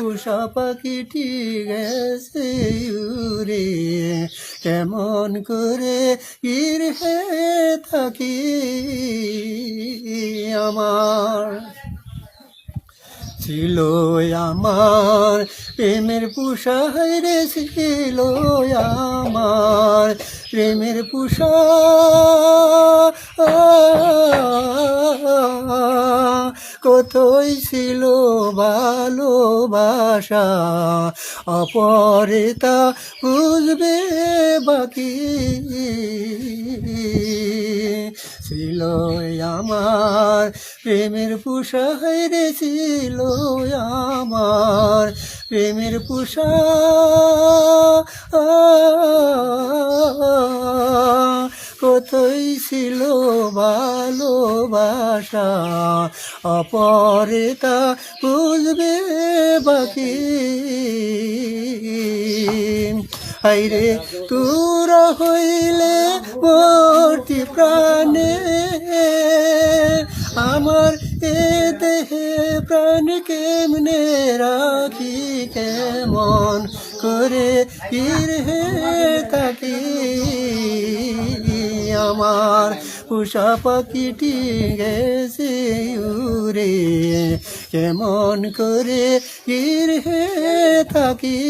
উষা পাখিটি গেছে উড়ে, কেমন করে ইর হে থাকি আমার? ছিল আমার প্রেমের পুষা রে, ছিল আমার প্রেমের পুষা কতই ছিল ভালোবাসা অপরে তা বুঝবে বাকি। ছিল আমার প্রেমের পুষা রে, ছিল আমার প্রেমের পুষা কতই ছিল ভালোবাসা অপরে তা বুঝবে বাকি। হাইরে তুরা হইলে ভর্তি প্রাণে, আমার এ দেহে প্রাণ কেমনে রাখি? কেমন করে ইর হে থাকি? আমার উষা পাখিটি গেছে উরে কেমন করে গির থাকি?